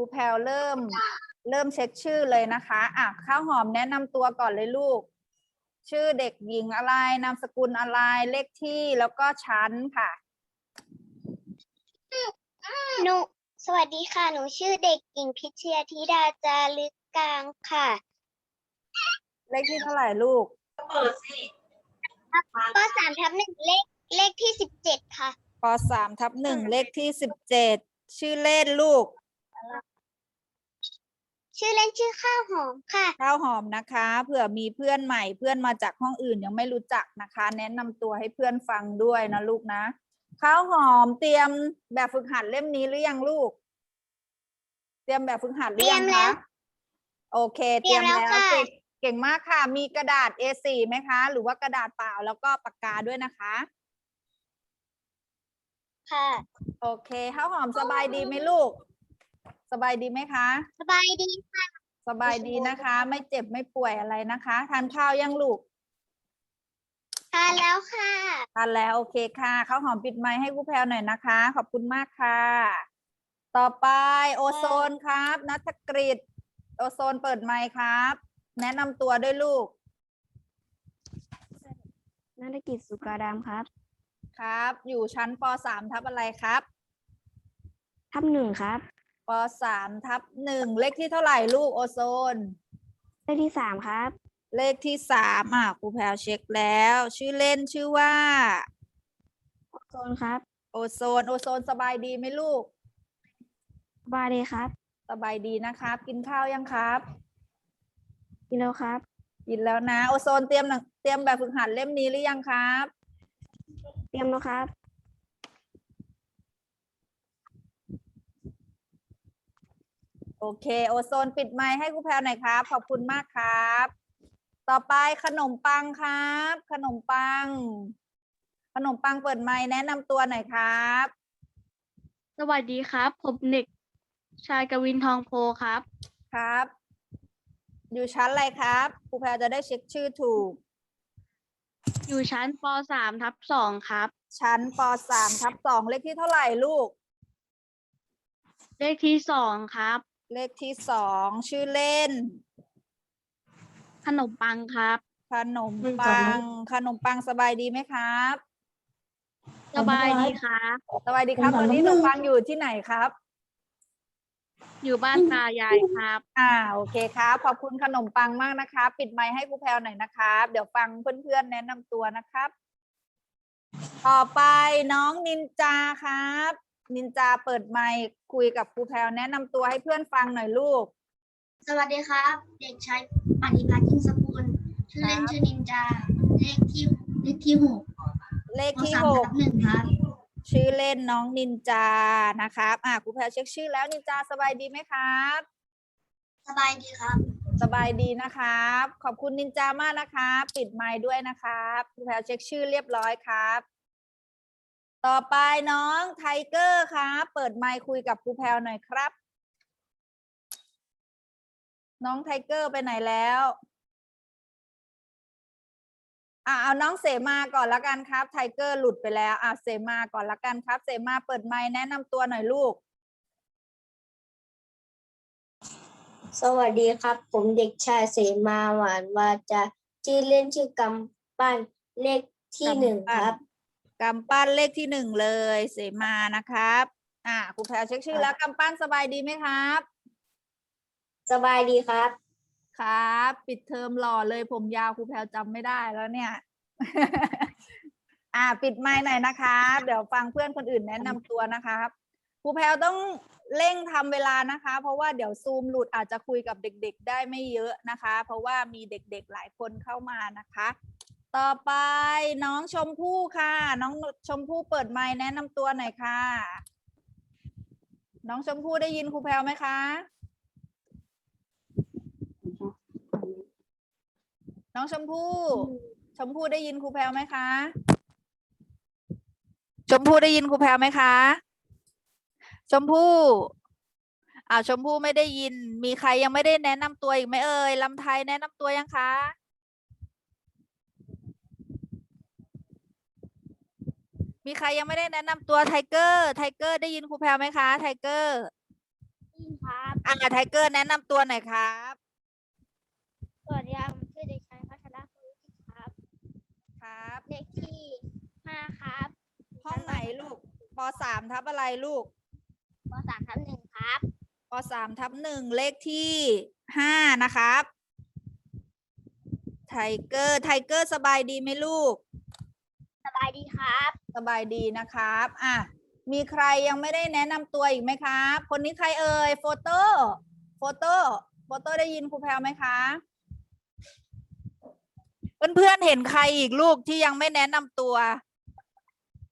ครูแพลวเริ่มเริ่มเช็คชื่อเลยนะคะอะข้าวหอมแนะนำตัวก่อนเลยลูก ชื่อเด็กหญิงอะไร นามสกุลอะไร เลขที่แล้วก็ชั้นค่ะ หนูสวัสดีค่ะ หนูชื่อเด็กหญิงพิชยาธิดาจารึกกลางค่ะ เลขที่เท่าไหร่ลูกปสามทับหนึ่งเลขเลขที่สิบเจ็ดค่ะ ปสามทับหนึ่งเลขที่สิบเจ็ดชื่อเล่นลูก ชื่อเล่นชื่อข้าวหอมค่ะ ข้าวหอมนะคะเผื่อมีเพื่อนใหม่เพื่อนมาจากห้องอื่นยังไม่รู้จักนะคะ แนะนำตัวให้เพื่อนฟังด้วยนะลูกนะ ข้าวหอมเตรียมแบบฝึกหัดเล่มนี้หรือยังลูก เตรียมแบบฝึกหัดหรือยังเตรียมแล้คะวโอเค เตรียมแล้วค่ะ เก่งเก่งมากค่ะ มีกระดาษ A4 ไหมคะ หรือว่ากระดาษเปล่าแล้วก็ปากกาด้วยนะคะ ค่ะ โอเคข้าวหอมสบายดีไหมลูก สบายดีไหมคะ สบายดีค่ะ สบายดีนะคะ ไม่เจ็บไม่ป่วยอะไรนะคะทานข้าวยังลูกทานแล้วค่ะทานแล้วโอเคค่ะข้าวหอมปิดไมค์ให้ครูแพลวหน่อยนะคะ ขอบคุณมากค่ะ ต่อไปโอโซนครับนัทกฤษโอโซนเปิดไมค์ครับ แนะนำตัวด้วยลูกนักกิจสุการามครับ ครับ อยู่ชั้นป .3 ทับอะไรครับ ทับหนึ่งครับ ป .3 ทับหนึ่งเลขที่เท่าไหร่ลูกโอโซน เลขที่สามครับ เลขที่สามอะครูแพลวเช็คแล้ว ชื่อเล่นชื่อว่าโซนครับโอโซน โอโซนสบายดีไหมลูก บาเดครับ สบายดีนะครับ กินข้าวยังครับ กินแล้วครับ กินแล้วนะ โอโซนเตรียมหนังเตรียมแบบฝึกหัดเล่มนี้หรือยังครับ เตรียมแล้วครับ โอเค โอโซนปิดไมค์ให้ครูแพลวหน่อยครับ ขอบคุณมากครับ ต่อไปขนมปังครับ ขนมปัง ขนมปังเปิดไมค์แนะนำตัวหน่อยครับ สวัสดีครับ ผมเด็กชายกวินทองโพครับ ครับ อยู่ชั้นอะไรครับครูแพลวจะได้เช็คชื่อถูก อยู่ชั้นป .3 ทับ2ครับ ชั้นป .3 ทับ2เลขที่เท่าไหร่ลูก เลขที่2ครับ เลขที่สองชื่อเล่น ขนมปังครับ ขนมปัง ขนมปังสบายดีไหมครับ สบายดีครับ สบายดีครับ ตอนนี้ขนมปังอยู่ที่ไหนครับ อยู่บ้านตายายครับ อ่าโอเคครับ ขอบคุณขนมปังมากนะคะปิดไมค์ให้ครูแพลวหน่อยนะครับ เดี๋ยวฟังเพื่อนๆแนะนำตัวนะครับ ต่อไปน้องนินจาครับ นินจาเปิดไมค์คุยกับครูแพลวแนะนำตัวให้เพื่อนฟังหน่อยลูก สวัสดีครับ เด็กชายปฏิพัฒน์ยิ่งสกุลชื่อเล่นชื่อนินจา เลขที่เลขที่หกเลขปที่สามหทักบหนึ่งครับ ชื่อเล่นน้องนินจานะครับ อ่าครูแพลวเช็คชื่อแล้วนินจาสบายดีไหมครับ สบายดีครับ สบายดีนะครับ ขอบคุณนินจามากนะครับ ปิดไมค์ด้วยนะครับครูแพลวเช็คชื่อเรียบร้อยครับ ต่อไปน้องไทเกอร์ครับเปิดไมค์คุยกับครูแพลวหน่อยครับ น้องไทเกอร์ไปไหนแล้วอะเอาน้องเสมาก่อนละกันครับ ไทเกอร์หลุดไปแล้วอะเสมาก่อนละกันครับ เสมาเปิดไมค์แนะนำตัวหน่อยลูก สวัสดีครับ ผมเด็กชายเสมาหวานวาจาชื่อเล่นชื่อกำปั้นเลขที่หนึ่งกำปั้นครับ กำปั้นเลขที่หนึ่งเลยเสมานะครับ อ่าครูแพลวเช็คชื่อแล้วกำปั้นสบายดีไหมครับ สบายดีครับ ครับ ปิดเทอมหล่อเลยผมยาวครูแพลวจำไม่ได้แล้วเนี่ย อ่า ปิดไมค์หน่อยนะครับ เดี๋ยวฟังเพื่อนคนอื่นแนะนำตัวนะครับครูแพลวต้องเร่งทำเวลานะคะ เพราะว่าเดี๋ยวซูมหลุดอาจจะคุยกับเด็ก ๆ ได้ไม่เยอะนะคะ เพราะว่ามีเด็กๆหลายคนเข้ามานะคะ ต่อไปน้องชมพู่ค่ะ น้องชมพู่เปิดไมค์แนะนำตัวหน่อยค่ะ น้องชมพู่ได้ยินครูแพลวไหมคะ น้องชมพู่ ชมพู่ได้ยินครูแพลวไหมคะ ชมพู่ได้ยินครูแพลวไหมคะ ชมพู่อ้าวชมพู่ไม่ได้ยิน มีใครยังไม่ได้แนะนำตัวอีกไหมเอ่ยลำไทยแนะนำตัวยังคะ มีใครยังไม่ได้แนะนำตัวไทเกอร์ไทเกอร์ได้ยินครูแพลวไหมคะไทเกอร์ครับอ่าไทเกอร์แนะนำตัวหน่อยครับสวัสดีครับผมชื่อเด็กชายพัชรภูริจิตครับครับเลขที่ห้าครับ ห้องไหนลูกปสามทับอะไรลูกปสามทับหนึ่งครับปสามทับหนึ่งเลขที่ห้านะครับไทเกอร์ไทเกอร์สบายดีไหมลูก สบายดีครับ สบายดีนะครับอะมีใครยังไม่ได้แนะนำตัวอีกไหมครับ คนนี้ใครเอ่ยโฟโต้โฟโต้โฟโต้ได้ยินครูแพลวไหมคะเพื่อนๆเห็นใครอีกลูกที่ยังไม่แนะนำตัว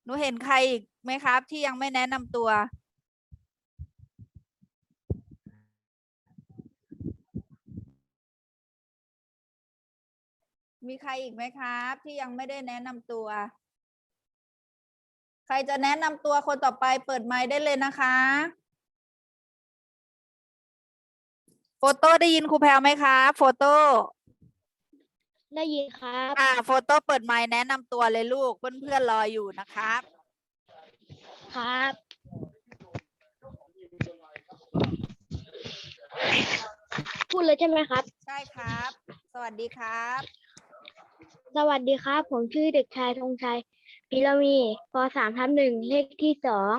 หนูเห็นใครอีกไหมครับ ที่ยังไม่แนะนำตัวมีใครอีกไหมครับ ที่ยังไม่ได้แนะนำตัว ใครจะแนะนำตัวคนต่อไปเปิดไมค์ได้เลยนะคะโฟโต้ได้ยินครูแพลวไหมคะโฟโต้ได้ยินครับอ่าโฟโต้เปิดไมค์แนะนำตัวเลยลูกเพื่อนๆรออยู่นะครับ ครับ พูดเลยใช่ไหมครับ ใช่ครับ สวัสดีครับ สวัสดีครับ ผมชื่อเด็กชายธงชัย พิรมีปสามทับหนึ่งเลขที่สอง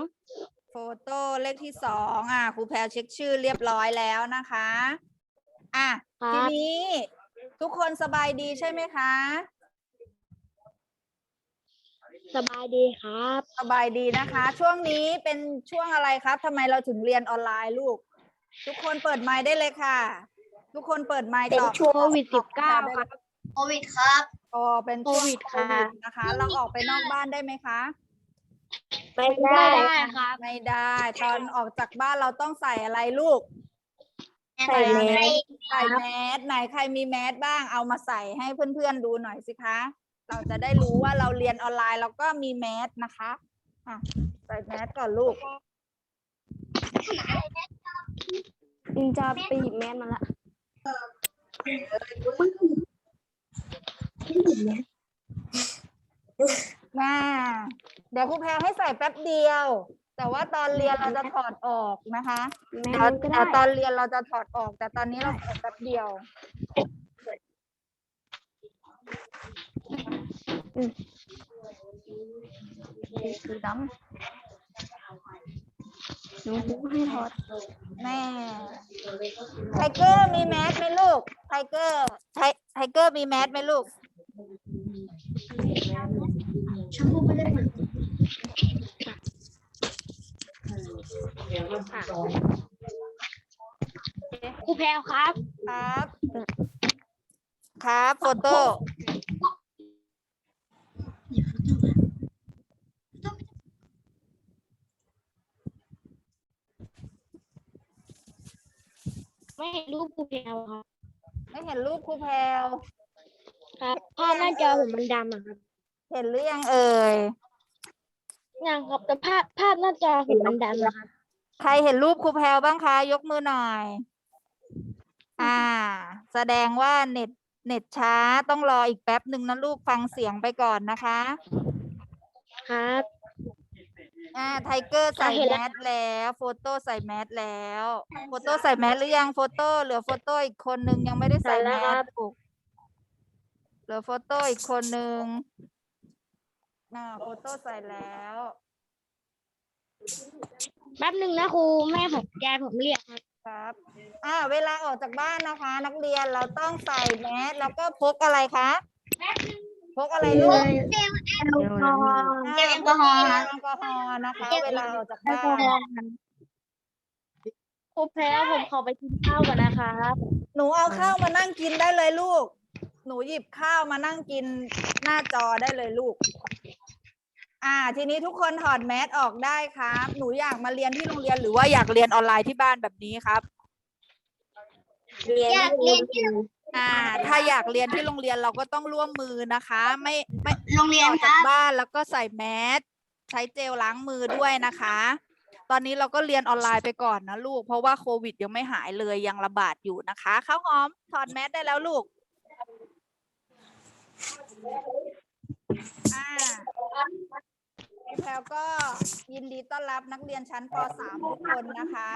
โฟโต้เลขที่สองอะครูแพลวเช็คชื่อเรียบร้อยแล้วนะคะ อะครัทีบนี้ทุกคนสบายดีใช่ไหมคะ สบายดีครับ สบายดีนะคะ ช่วงนี้เป็นช่วงอะไรครับทำไมเราถึงเรียนออนไลน์ลูก ทุกคนเปิดไมค์ได้เลยค่ะ ทุกคนเปิดไมค์เป็นตอบช่วงโควิดตอบ19ได้เลยครับโควิดครับ อ๋อเป็นช่วงโควิดโคค่ะวิดนะคะ เราออกไปนอกบ้านได้ไหมคะ ไม่ได้ครับไม่ได้ ตอนออกจากบ้านเราต้องใส่อะไรลูก ใส่แมส ใส่แมสไหนใครมีแมสบ้างเอามาใส่ให้เพื่อนๆดูหน่อยสิคะ เราจะได้รู้ว่าเราเรียนออนไลน์เราก็มีแมสนะคะอะใส่แมสก่อนลูกนินจาไปหยิบแมสมาละ มาเดี๋ยวครูแพรให้ใส่แป๊บเดียว แต่ว่าตอนเรียนเราจะถอดออกนะคะแมเดี๋ยวสก็เดี๋ได้ยวตอนเรียนเราจะถอดออก แต่ตอนนี้เราใส่แป๊บเดียว สีดำหนูให้ถอดแม่ไทเกอร์มีแมสไหมลูกไทเกอร์ไทไทเกอร์มีแมสไหมลูก ชมพูไม่ได้เปิดครูแพลวครับ ครับ ครับโฟโต้ไม่เห็นรูปครูแพลวครับ ไม่เห็นรูปครูแพรว ครับภาพหน้าจอผมมันดำอะครับเห็นหรือยังเอ่ย ยังครับแต่ภาพภาพหน้าจอผมมันดำอะครับใครเห็นรูปครูแพรวบ้างคะ ยกมือหน่อย อ่า แสดงว่าเน็ตเน็ตช้าต้องรออีกแป๊บหนึ่งนะลูกฟังเสียงไปก่อนนะคะ ครับ อ่าไทเกอร์ใส่เห็นแมแล้ว สแล้วโฟโต้ใส่แมสแล้วโฟโต้ใส่แมสหรือยังโฟโต้เหลือโฟโต้อีกคนนึงยังไม่ได้ใส่แมสลูก เหลือโฟโต้อีกคนนึงอ่าโฟโต้ใส่แล้ว แป๊บหนึ่งนะครูแม่ผมยายผมเรียกครับครับ อ่า เวลาออกจากบ้านนะคะ นักเรียนเราต้องใส่แมสแล้วก็พกอะไรคะพกอะไรลูกแอลกอฮอล์อ่าเจลแอลกอฮอล์พกแอลกอฮอล์นะคะ เวลาออกจากบ้านครูแพลวผมขอไปกินข้าวก่อนนะครับหนูเอาข้าวมานั่งกินได้เลยลูก หนูหยิบข้าวมานั่งกินหน้าจอได้เลยลูก อ่า ทีนี้ทุกคนถอดแมสออกได้ครับ หนูอยากมาเรียนที่โรงเรียนหรือว่าอยากเรียนออนไลน์ที่บ้านแบบนี้ครับเรียนอยากเรียนที่อ่า ถ้าอยากเรียนที่โรงเรียนเราก็ต้องร่วมมือนะคะ ไม่ไม่โรงเรียนออกคจากรับบ้านแล้วก็ใส่แมสใช้เจลล้างมือด้วยนะคะ ตอนนี้เราก็เรียนออนไลน์ไปก่อนนะลูก เพราะว่าโควิดยังไม่หายเลยยังระบาดอยู่นะคะข้าวหอมถอดแมสได้แล้วลูก อ่าครูแพลวก็ยินดีต้อนรับนักเรียนชั้นป .3 ทุกคนนะคะ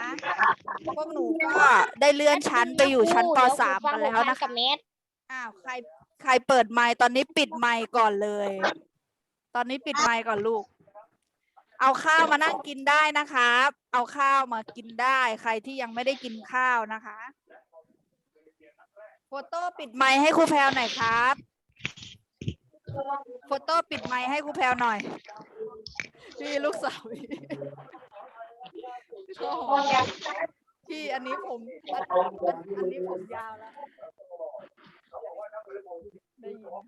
พวกหนูก็ได้เลื่อนชั้นไปอยู่ชั้นป .3 กันแล้วนะคะอ้าวใครใครเปิดไมค์ตอนนี้ปิดไมค์ก่อนเลย ตอนนี้ปิดไมค์ก่อนลูก เอาข้าวมานั่งกินได้นะครับ เอาข้าวมากินได้ ใครที่ยังไม่ได้กินข้าวนะคะโฟโต้ปิดไมค์ให้ครูแพลวหน่อยครับ โฟโต้ปิดไมค์ให้ครูแพลวหน่อยพี่ลูกสาวพี่โอ้โหพี่อันนี้ผมอันอันนี้ผมยาวแล้วได้ยิน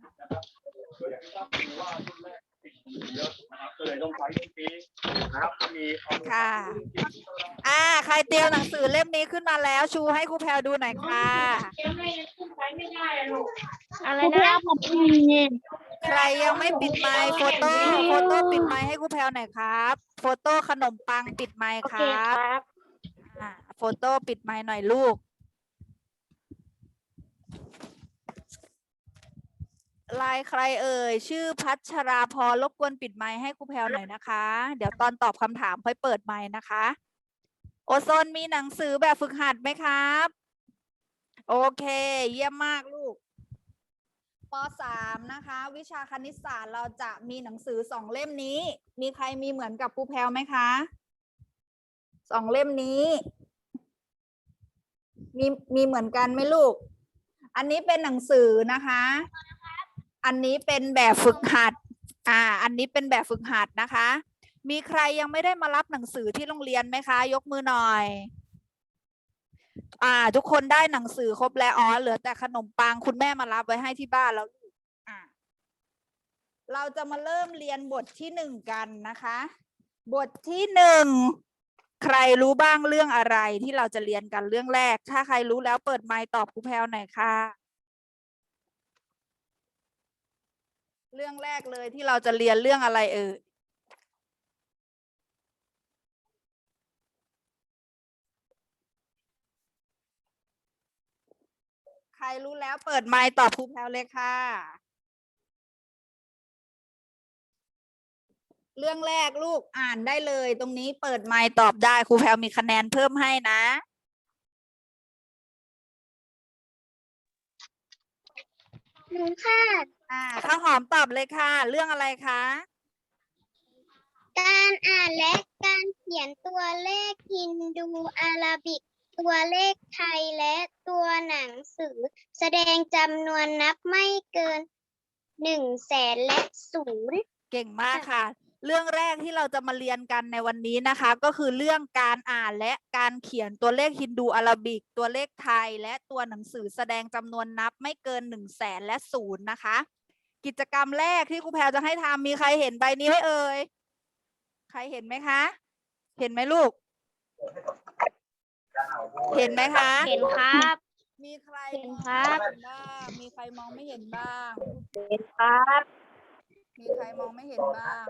ค่ะ อ่า ใครเตรียมหนังสือเล่มนี้ขึ้นมาแล้ว ชูให้ครูแพลวดูหน่อยค่ะ อะไรนะผม ใครยังไม่ปิดไมค์โฟโต้โฟโต้ปิดไมค์ให้ครูแพลวหน่อยครับโฟโต้ขนมปังปิดไมค์ครับครับอ่าโฟโต้ปิดไมค์หน่อยลูก ลายใครเอ่ยชื่อพัชราพรรบกวนปิดไมค์ให้ครูแพลวหน่อยนะคะ เดี๋ยวตอนตอบคำถามค่อยเปิดไมค์นะคะ โอโซนมีหนังสือแบบฝึกหัดไหมครับ โอเค เยี่ยมมากลูก ปสามนะคะ วิชาคณิตศาสตร์เราจะมีหนังสือสองเล่มนี้ มีใครมีเหมือนกับครูแพลวไหมคะสองเล่มนี้ มีมีเหมือนกันไหมลูก อันนี้เป็นหนังสือนะคะ อันนี้เป็นแบบฝึกหัด อ่า อันนี้เป็นแบบฝึกหัดนะคะ มีใครยังไม่ได้มารับหนังสือที่โรงเรียนไหมคะ ยกมือหน่อย อ่า ทุกคนได้หนังสือครบแล้วอ๋อเหลือแต่ขนมปังคุณแม่มารับไว้ให้ที่บ้านแล้วลูกอ่าเราจะมาเริ่มเรียนบทที่หนึ่งกันนะคะ บทที่หนึ่งใครรู้บ้างเรื่องอะไรที่เราจะเรียนกันเรื่องแรก ถ้าใครรู้แล้วเปิดไมค์ตอบครูแพลวหน่อยค่ะ เรื่องแรกเลยที่เราจะเรียนเรื่องอะไรเอ่ย รรู้แล้วเปิดไมค์ตอบครูแพลวเลยค่ะ เรื่องแรกลูกอ่านได้เลย ตรงนี้เปิดไมค์ตอบได้ครูแพลวมีคะแนนเพิ่มให้นะหนูค่ะอ่าข้าวหอมตอบเลยค่ะ เรื่องอะไรคะ การอ่านและการเขียนตัวเลขฮินดูอาราบิก ตัวเลขไทยและตัวหนังสือ แสดงจำนวนนับไม่เกินหนึ่งแสนและศูนย์เก่งมากค่ะ เรื่องแรกที่เราจะมาเรียนกันในวันนี้นะคะ ก็คือเรื่องการอ่านและการเขียนตัวเลขฮินดูอาราบิก ตัวเลขไทยและตัวหนังสือแสดงจำนวนนับไม่เกินหนึ่งแสนและศูนย์นะคะ กิจกรรมแรกที่ครูแพรจะให้ทำมีใครเห็นใบนี้ไหมเอ่ย ใครเห็นไหมคะ เห็นไหมลูก เห็นไหมคะ เห็นครับ มีใครเห็นมองครับไม่เห็นบ้าง มีใครมองไม่เห็นบ้าง เห็นครับมีใครมองไม่เห็นบ้าง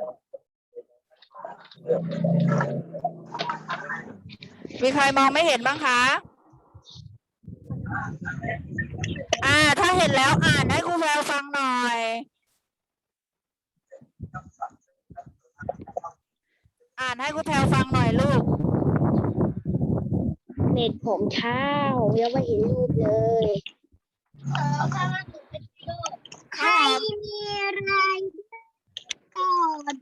มีใครมองไม่เห็นบ้างคะ อ่า ถ้าเห็นแล้วอ่านให้ครูแววฟังหน่อย อ่านให้ครูแพรวฟังหน่อยลูก เน็ตผมช้าผมยังไม่เห็นรูปเลยใครมีรายต่อ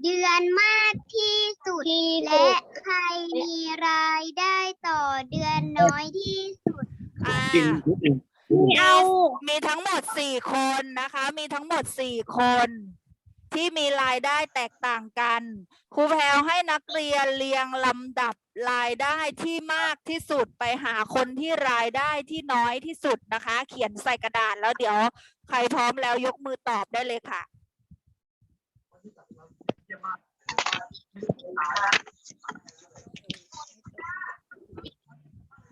เดือนมากที่สุด และใครมีรายได้ต่อเดือนน้อยที่สุดอ่าเอามีทั้งหมดสี่คนนะคะ มีทั้งหมดสี่คน ที่มีรายได้แตกต่างกันครูแพรวให้นักเรียนเรียงลำดับรายได้ที่มากที่สุดไปหาคนที่รายได้ที่น้อยที่สุดนะคะ เขียนใส่กระดาษแล้วเดี๋ยว ใครพร้อมแล้วยกมือตอบได้เลยค่ะ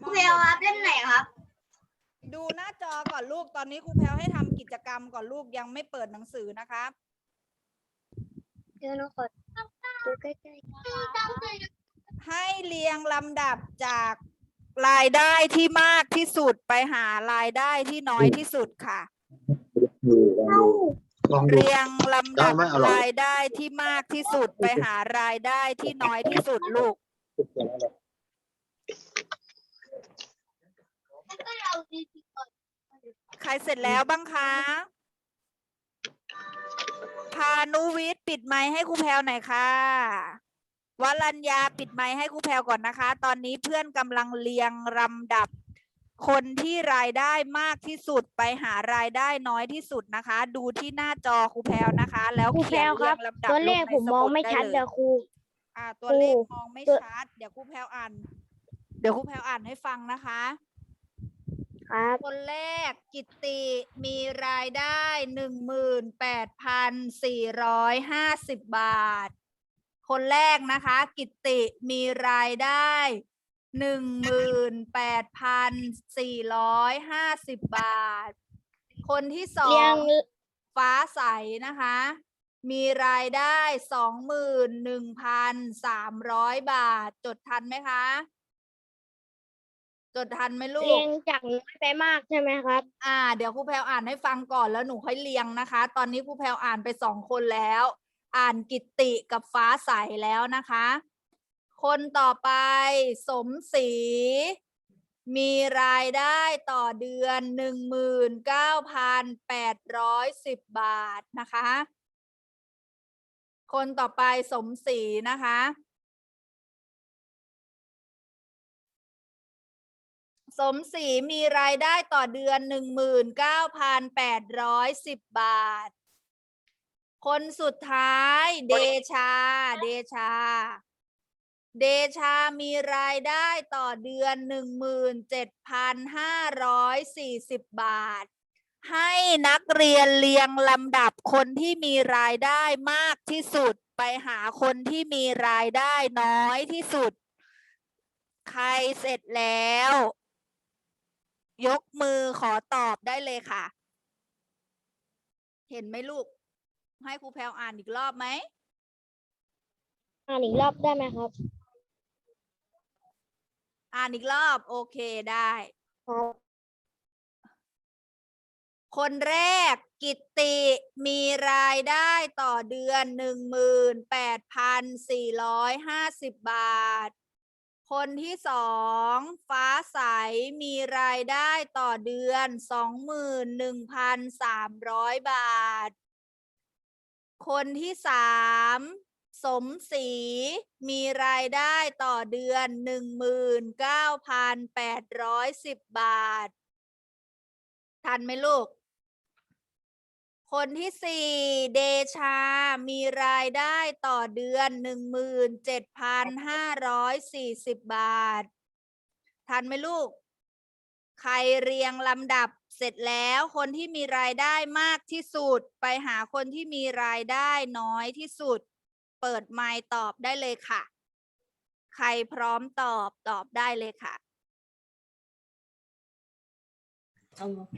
ครูเพลครับเล่มไหนครับ ดูหน้าจอก่อนลูกตอนนี้ครูแพรวให้ทำกิจกรรมก่อนลูกยังไม่เปิดหนังสือนะครับ เดี๋ยวหนูขอดูใกล้ๆให้เรียงลำดับจากรายได้ที่มากที่สุดไปหารายได้ที่น้อยที่สุดค่ะ ลองดู เรียงลำได้ดับไหมอร่อย รายได้ที่มากที่สุดไปหารายได้ที่น้อยที่สุดลูก ใครเสร็จแล้วบ้างคะ พานุวิทย์ปิดไมค์ให้ครูแพลวหน่อยค่ะวรัญญาปิดไมค์ให้ครูแพลวก่อนนะคะ ตอนนี้เพื่อนกำลังเรียงลำดับ คนที่รายได้มากที่สุดไปหารายได้น้อยที่สุดนะคะ ดูที่หน้าจอครูแพลวนะคะ แล้วครูแพรวครับขียนเยงลำดับตัวเลขงในผมมองสดไม่ชัดเลยเดี๋ยวครู อ่าตัวเลขครูมองไม่ตัว ชัด เดี๋ยวครูแพลวอ่าน เดี๋ยวครูแพลวอ่านให้ฟังนะคะ ครับ คนแรกกิตติมีรายได้หนึ่งหมื่นแปดพันสี่ร้อยห้าสิบบาท คนแรกนะคะ กิตติมีรายได้หนึ่งหมื่นแปดพันสี่ร้อยห้าสิบบาท คนที่สอเรียง งฟ้าใสนะคะ มีรายได้สองหมื่นหนึ่งพันสามร้อยบาท จดทันไหมคะ จดทันไหมลูเรีกยงจากน้อยไปมากใช่ไหมครับ อ่า เดี๋ยวครูแพลวอ่านให้ฟังก่อนแล้วหนูค่อยเรียงนะคะ ตอนนี้ครูแพลวอ่านไปสองคนแล้ว อ่านกิตติกับฟ้าใสแล้วนะคะ คนต่อไปสมศรีมีรายได้ต่อเดือนหนึ่งหมื่นเก้าพันแปดร้อยสิบบาทนะคะ คนต่อไปสมศรีนะคะ สมศรีมีรายได้ต่อเดือนหนึ่งหมื่นเก้าพันแปดร้อยสิบบาท คนสุดท้ายเดชา เดชา เดชามีรายได้ต่อเดือนหนึ่งหมื่นเจ็ดพันห้าร้อยสี่สิบบาท ให้นักเรียนเรียงลำดับคนที่มีรายได้มากที่สุดไปหาคนที่มีรายได้น้อยที่สุด ใครเสร็จแล้ว ยกมือขอตอบได้เลยค่ะ เห็นไหมลูก ให้ครูแพลวอ่านอีกรอบไหม อ่านอีกรอบได้ไหมครับ อ่านอีกรอบ โอเคได้ ครับ คนแรกกิตติมีรายได้ต่อเดือนหนึ่งหมื่นแปดพันสี่ร้อยห้าสิบบาท คนที่สองฟ้าใสมีรายได้ต่อเดือนสองหมื่นหนึ่งพันสามร้อยบาท คนที่สามสมศรีมีรายได้ต่อเดือนหนึ่งหมื่นเก้าพันแปดร้อยสิบบาท ทันไหมลูก คนที่สี่เดชา มีรายได้ต่อเดือนหนึ่งหมื่นเจ็ดพันห้าร้อยสี่สิบบาท ทันไหมลูก ใครเรียงลำดับเสร็จแล้วคนที่มีรายได้มากที่สุด ไปหาคนที่มีรายได้น้อยที่สุด เปิดไมค์ตอบได้เลยค่ะ ใครพร้อมตอบตอบได้เลยค่ะ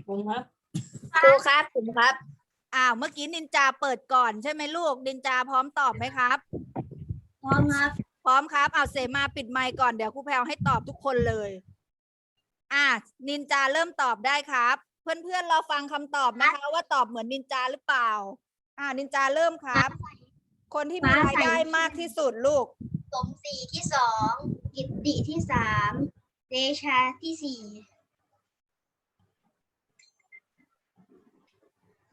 ผมครับครูครับผมครับ อ้าวเมื่อกี้นินจาเปิดก่อนใช่ไหมลูก นินจาพร้อมตอบไหมครับ พร้อมครับ พร้อมครับเอาเสมาปิดไมค์ก่อนเดี๋ยวครูแพลวให้ตอบทุกคนเลย อะนินจาเริ่มตอบได้ครับ เพื่อนๆเราฟังคำตอบนะคะ ว่าตอบเหมือนนินจาหรือเปล่า อ่า นินจาเริ่มครับ คนที่มีรายได้มากที่สุดลูก สมศรีที่สองกิตติที่สามเดชาที่สี่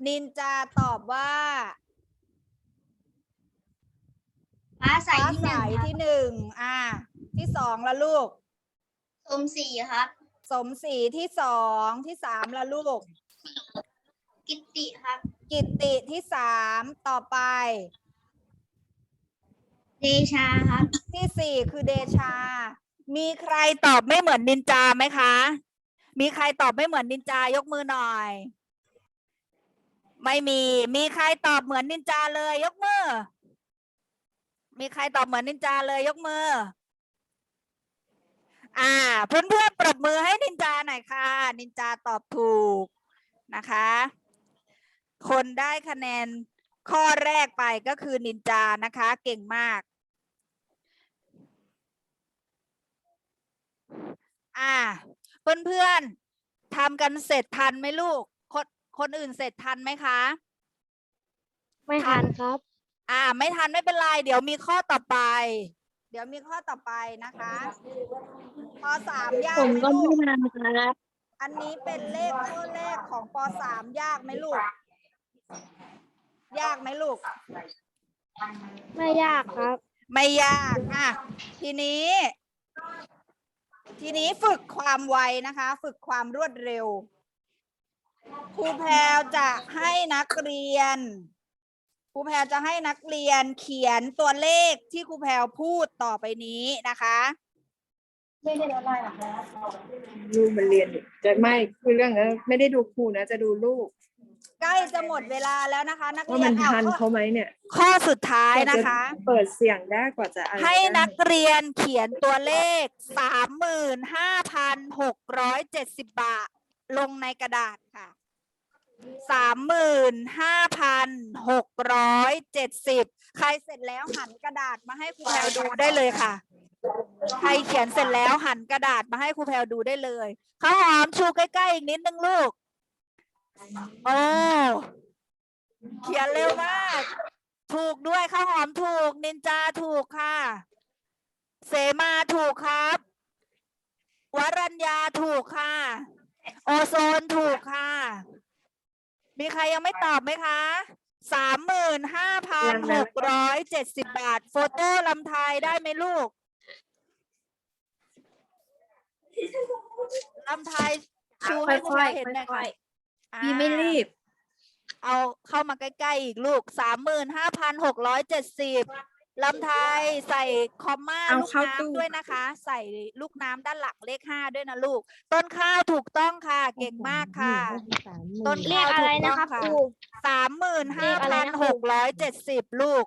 นินจาตอบว่าฟ้าใสฟ้าที่หใสนึ่งครับที่หนึ่งอ่า ที่สองละลูก สมศรีครับ สมศรีที่สองที่สามละลูก กิตติครับ กิตติที่สามต่อไป เดชาครับ ที่สี่คือเดชา มีใครตอบไม่เหมือนนินจาไหมคะ มีใครตอบไม่เหมือนนินจายกมือหน่อย ไม่มีมีใครตอบเหมือนนินจาเลย ยกมือ มีใครตอบเหมือนนินจาเลย ยกมือ อ่าเพื่อนเพื่อนๆปรบมือให้นินจาหน่อยค่ะ นินจาตอบถูกนะคะ คนได้คะแนนข้อแรกไปก็คือนินจานะคะ เก่งมาก อ่า เพื่อนๆทำกันเสร็จทันไหมลูก คนคนอื่นเสร็จทันไหมคะ ไม่ทันครับ อ่า ไม่ทันไม่เป็นไร เดี๋ยวมีข้อต่อไป เดี๋ยวมีข้อต่อไปนะคะข้อสามยากผมไหมก็ลูไม่กทันครับ อันนี้เป็นเลขข้อแรกของปสามยากไหมลูก ยากไหมลูก ไม่ยากครับ ไม่ยากอะทีนี้ ทีนี้ฝึกความไวนะคะ ฝึกความรวดเร็ว ครูแพรวจะให้นักเรียน ครูแพรวจะให้นักเรียนเขียนตัวเลขที่ครูแพรวพูดต่อไปนี้นะคะลูกมันเรียนอยู่จะไม่คือเรื่องนั้นไม่ได้ดูครูนะ จะดูลูกใกล้จะหมดเวลาแล้วนะคะ นักว่าเรียมันนเอาทันข้อเขาไหมเนี่ยข้อสุดท้ายนะคะกว่าจเปิดเสียงได้กว่าจะอะไรให้ได้นักเรียนเขียนตัวเลขสามหมื่นห้าพันหกร้อยเจ็ดสิบบาท ลงในกระดาษค่ะ สามหมื่นห้าพันหกร้อยเจ็ดสิบใครเสร็จแล้วหันกระดาษมาให้ครูแพลดูได้เลยค่ะ ใครเขียนเสร็จแล้วหันกระดาษมาให้ครูแพลดูได้เลยข้าวหอมชูใกล้ๆอีกนิดนึงลูกโอ้เขียนเร็วมาก ถูกด้วยข้าวหอมถูก นินจาถูกค่ะ เสมาถูกครับ วรัญญาถูกค่ะ โอโซนถูกค่ะ มีใครยังไม่ตอบไหมคะสามหมื่นห้าพันหกร้อยเจ็ดสิบบาท โฟโต้ลำไทยได้ไหมลูกลำไทยชูให้คุณแม่เห็นหน่อยค่ะพี่ไม่รีบ เอาเข้ามาใกล้ ๆ อีกลูกสามหมื่นห้าพันหกร้อยเจ็ดสิบ ลำไทยใส่คอมมาเอาลูกเข้าตู้ น้ำด้วยนะคะ ใส่ลูกน้ำด้านหลังเลขห้าด้วยนะลูก ต้นข้าวถูกต้องค่ะ เก่งมากค่ะ ต้นเรีข้ายวกอะไรนะครับถูกคต้รูองค่ะสามหมื่นห้าพันหกร้อยเจ็ดสิบลูก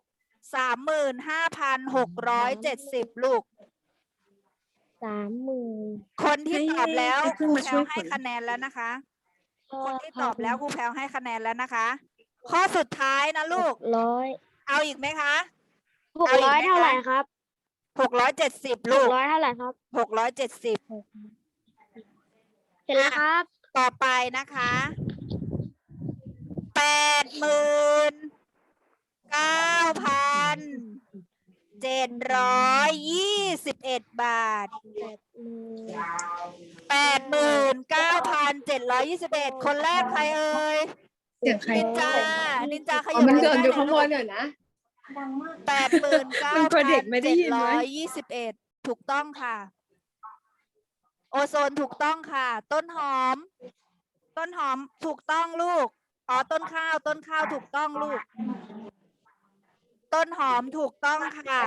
สามหมื่นห้าพันหกร้อยเจ็ดสิบลูก สามหมื่นคนที่ตอบแล้วให้คให้รูมาแพลช่ววยให้ขนคะแนนแล้วนะคะ คนที่ตอบแล้วครูแพลวให้คะแนนแล้วนะคะ ข้อสุดท้ายนะลูก ร้อยเอาอีกไหมคะ หกร้อยเท่าไหร่ครับหกร้อยเจ็ดสิบหลูกกร้อยเท่าไหร่ครับหกร้อยเจ็ดสิบเสร็จแล้วครับต่อไปนะคะแปดหมื่นเก้าพันเจ็ดร้อยยี่สิบเอ็ดบาทแปดหมื่นเก้าพันเจ็ดร้อยยี่สิบเอ็ดคนแรกใครเอ่ยเสียงใครนินจานินจาขอ๋ยัอบมันเดินใกล้ๆอยู่ข้างบหนน่อยหน่อยนะ แปดหมื่นเก้ามันกลัพัวนเด็กไม่ได้เจ็ดยินไหมร้อยยี่สิบเอ็ดถูกต้องค่ะ โอโซนถูกต้องค่ะ ต้นหอม ต้นหอมถูกต้องลูกอ๋อต้นข้าว ต้นข้าวถูกต้องลูก ต้นหอมถูกต้องค่ะ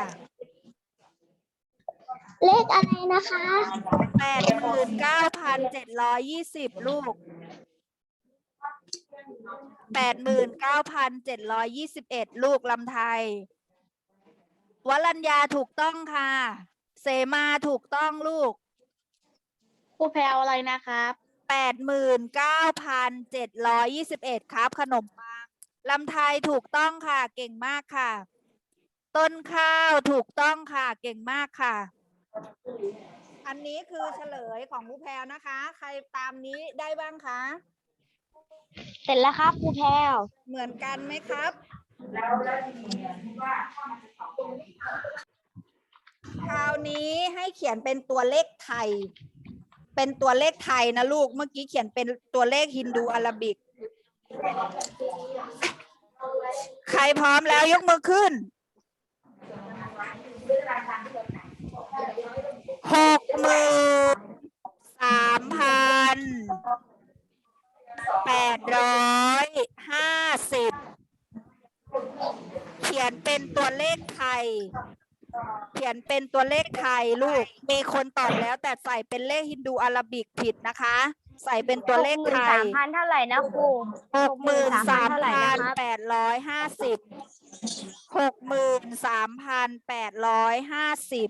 เลขอะไรนะคะแปดหมื่นเก้าพันเจ็ดร้อยยี่สิบลูก แปดหมื่นเก้าพันเจ็ดร้อยยี่สิบเอ็ดลูกลำไทย วรัญญาถูกต้องค่ะ เสมาถูกต้องลูกครูแพลวอะไรนะครับแปดหมื่นเก้าพันเจ็ดร้อยยี่สิบเอ็ดครับ ขนมปังลำไทยถูกต้องค่ะ เก่งมากค่ะ ต้นข้าวถูกต้องค่ะ เก่งมากค่ะ อันนี้คือเฉลยของครูแพรวนะคะ ใครตามนี้ได้บ้างคะ เสร็จแล้วครับครูแพลวเหมือนกันไหมครับ คราวนี้ให้เขียนเป็นตัวเลขไทย เป็นตัวเลขไทยนะลูก เมื่อกี้เขียนเป็นตัวเลขฮินดูอาราบิก ใครพร้อมแล้วยกมือขึ้น หกหมื่นสามพัน แปดร้อยห้าสิบเขียนเป็นตัวเลขไทย เขียนเป็นตัวเลขไทยลูก มีคนตอบแล้วแต่ใส่เป็นเลขฮินดูอาราบิกผิดนะคะ ใส่เป็นตัวเลขไทย สามพันเท่าไหร่นะครูหกหมื่นสามเท่าไหร่พันนะครับแปดร้อยห้าสิบหกหมื่นสามพันแปดร้อยห้าสิบ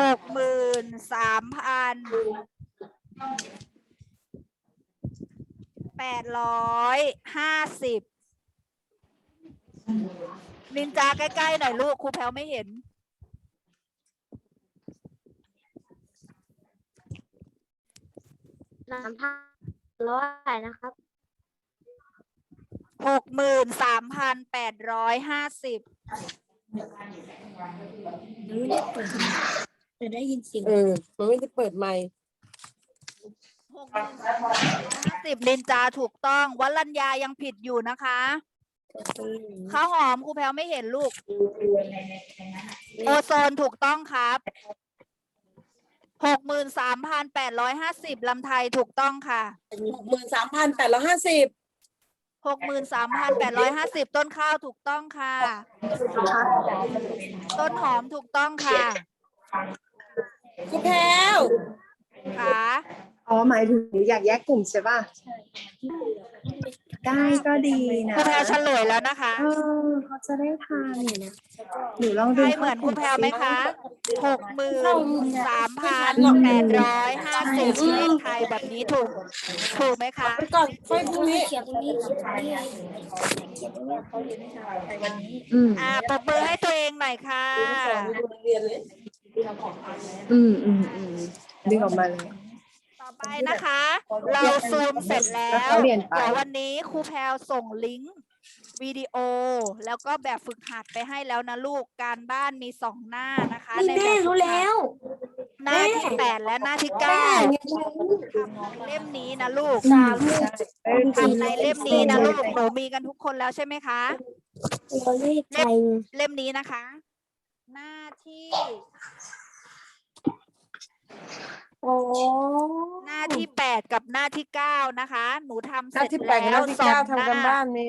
หกหมื่นสามพัน แปดร้อยห้าสิบนินจาใกล้ๆหน่อยลูกครูแพลวไม่เห็น สามพันร้อยนะครับหหกหมื่นสามพันแปดร้อยห้าสิบจะได้ยินเสียงเออ มันไม่ได้เปิดไมค์ห กหมื่นสามพันห้าสิบนินจาถูกต้อง วัลัญญายังผิดอยู่นะคะข้าวหอมครูแพลวไม่เห็นลูก โอโซนถูกต้องครับหกหมื่นสามพันแปดร้อยห้าสิบลำไทยถูกต้องค่ะหกหมื่นสามพันแปดร้อยห้าสิบหกหมื่นสามพันแปดร้อยห้าสิบต้นข้าวถูกต้องค่ะ ต้นหอมถูกต้องค่ะครูแพลวค่ะ อ๋อหมายถึงอยากแยกกลุ่มใช่ป่ะได้ก็ดีนะครูแพลวเฉลยแล้วนะคะ เออเขาจะได้ทานอยู่นะหนูลองดูใครเหมือนครูแพลวไหมคะหกหมื่นสามพันแปดร้อยห้าสิบเลขไทยแบบนี้ถูก ถูกไหมคะไปก่อนค่อยพรุ่งนี้เขียนตรงนี้เขียนตรงนี้เขียนตรงนี้เขาเรียนวิชาอะไรวันนี้อืมอ่าปรบมือให้ตัวเองหน่อยค่ะอืมอืมอืมดึงออกมาเลยต่ อไปนะคะ เราซูมเสร็จแล้แล้ววเขาเรียนไปเดี๋ยววันนี้ครูแพลวส่งลิงก์วิดีโอ แล้วก็แบบฝึกหัดไปให้แล้วนะลูกการบ้านมีสองหน้านะคะนี่ในแม่แบบฝึรู้กหัดแล้ว หน้าที่แปดและหน้าที่เก้าเล่มนี้นะลูกสามทำในเล่มนี้นะลูกหนูมีกันทุกคนแล้วใช่ไหมคะตัวเลขไทยเล่มนี้นะคะ หน้าที่ โอ้หน้าที่แปดกับหน้าที่เก้านะคะ หนูทำหเสน้าร็จที่แปดกับหแล้น้าวที่สอเก้างหทำกันน้า บ้านมี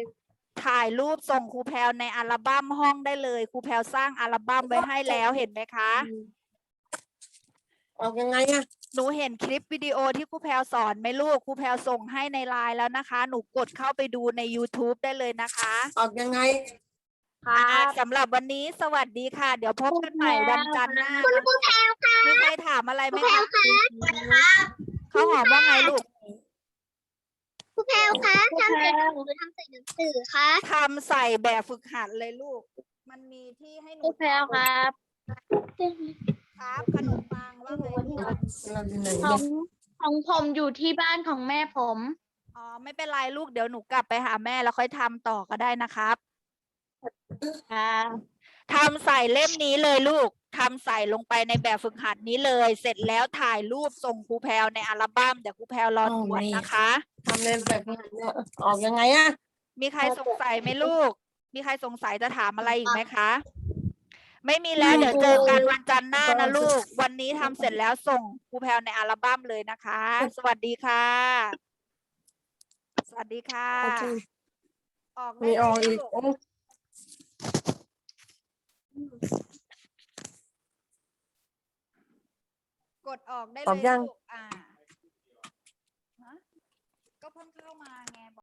ถ่ายรูปส่งครูแพลวในอัลบั้มห้องได้เลยครูแพลวสร้างอัลบั้มไว้ให้แล้วเห็นไหมคะ ออกยังไงอะหนูเห็นคลิปวิดีโอที่ครูแพลวสอนไหมลูกครูแพลวส่งให้ในไลน์แล้วนะคะ หนูกดเข้าไปดูใน YouTube ได้เลยนะคะ ออกยังไง อ่าสำหรับวันนี้สวัสดีค่ะ เดี๋ยวพบกันใหม่วันจันทร์หน้านะมีใครถามอะไรไหมคะเขาหอมว่าไงลูกครูแพลวคะทำใส่หนังสือทำใส่หนังสือคะทำใส่แบบฝึกหัดเลยลูก มันมีที่ให้หนูครูแพลวครับ ครับขนมปังว่าไงลูกเราอยู่ไหนขเนี่อยงของผมอยู่ที่บ้านของแม่ผมอ๋อไม่เป็นไรลูกเดี๋ยวหนูกลับไปหาแม่แล้วค่อยทำต่อก็ได้นะครับ ครับทำใส่เล่มนี้เลยลูกทำใส่ลงไปในแบบฝึกหัดนี้เลย เสร็จแล้วถ่ายรูปส่งครูแพลวในอัลบั้มเดี๋ยวครูแพลวรอตรวจนะคะ ทำเล่นแบบนี้เนี่ยออกยังไงอะมีใครสงสัยไหมลูก มีใครสงสัยจะถามอะไรอีกไหมคะ ไม่มีแล้วเดี๋ยวเจอกันวันจันทร์หน้านะลูก วันนี้ทำเสร็จแล้วส่งครูแพลวในอัลบั้มเลยนะคะ สวัสดีค่ะ สวัสดีค่ะ ออกได้มีออกเลยอีก ลูโอ้ กดออกได้อเลอกยยัง ลูกอ่า